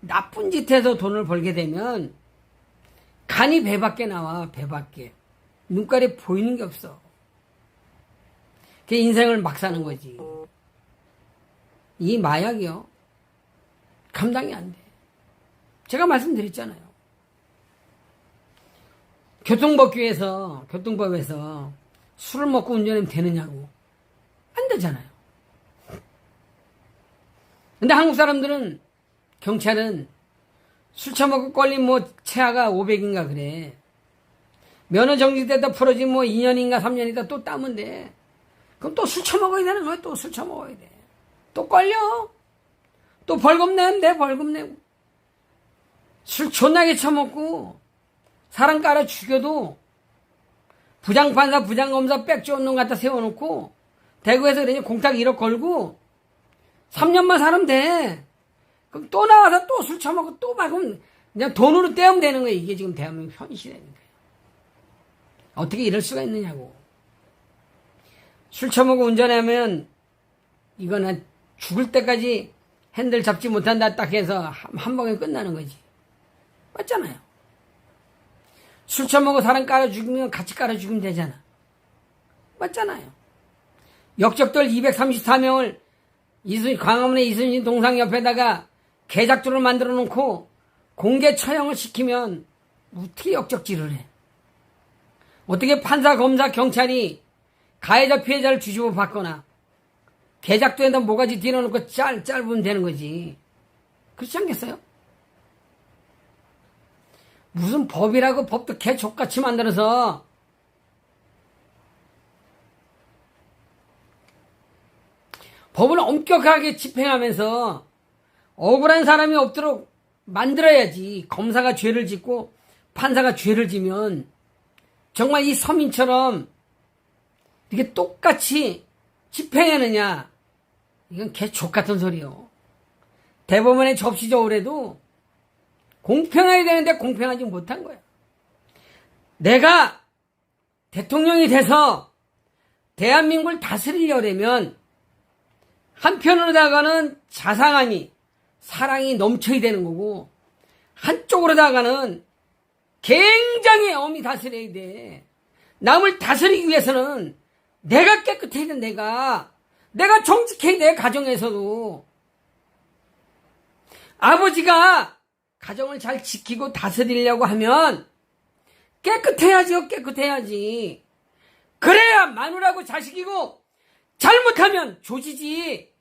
나쁜 짓 해서 돈을 벌게 되면 간이 배 밖에 나와, 배 밖에. 눈깔이 보이는 게 없어. 그 인생을 막 사는 거지. 이 마약이요. 감당이 안 돼. 제가 말씀드렸잖아요. 교통법규에서, 교통법에서 술을 먹고 운전하면 되느냐고. 안 되잖아요. 근데 한국 사람들은, 경찰은 술 처먹고 걸린 뭐 체하가 500인가 그래. 면허 정지됐다 풀어지면 뭐 2년인가 3년이다 또 따면 돼. 그럼 또 술 처먹어야 되는 거야. 또 술 처먹어야 돼. 또 걸려. 또 벌금 내면 돼. 벌금 내고. 술 존나게 처먹고 사람 깔아 죽여도 부장판사 부장검사 빽 좋은 놈 갖다 세워놓고 대구에서 그러니 공탁 1억 걸고 3년만 살면 돼. 또 나와서 또 술 처먹고 또 막으면 그냥 돈으로 떼면 되는 거야. 이게 지금 대한민국 현실이니까요. 어떻게 이럴 수가 있느냐고. 술 처먹고 운전하면 이거는 죽을 때까지 핸들 잡지 못한다 딱 해서 한, 한 방에 끝나는 거지. 맞잖아요. 술 처먹고 사람 깔아 죽이면 같이 깔아 죽이면 되잖아. 맞잖아요. 역적들 234명을 이순, 광화문의 이순신 동상 옆에다가 개작조를 만들어 놓고 공개 처형을 시키면 어떻게 역적질을 해? 어떻게 판사, 검사, 경찰이 가해자, 피해자를 뒤집어 받거나 개작도에다 모가지 뒤어놓고 짤, 짧으면 되는 거지. 그렇지 않겠어요? 무슨 법이라고 법도 개족같이 만들어서 법을 엄격하게 집행하면서 억울한 사람이 없도록 만들어야지. 검사가 죄를 짓고 판사가 죄를 지면 정말 이 서민처럼 이렇게 똑같이 집행하느냐. 이건 개족 같은 소리요. 대법원에 접시 저울에도 공평해야 되는데 공평하지 못한 거야. 내가 대통령이 돼서 대한민국을 다스리려면 한편으로다가는 자상함이 사랑이 넘쳐야 되는 거고 한쪽으로다가는 굉장히 엄히 다스려야 돼. 남을 다스리기 위해서는 내가 깨끗해야 돼, 내가. 내가 정직해야 돼, 가정에서도. 아버지가 가정을 잘 지키고 다스리려고 하면 깨끗해야지요, 깨끗해야지. 그래야 마누라고 자식이고 잘못하면 조지지.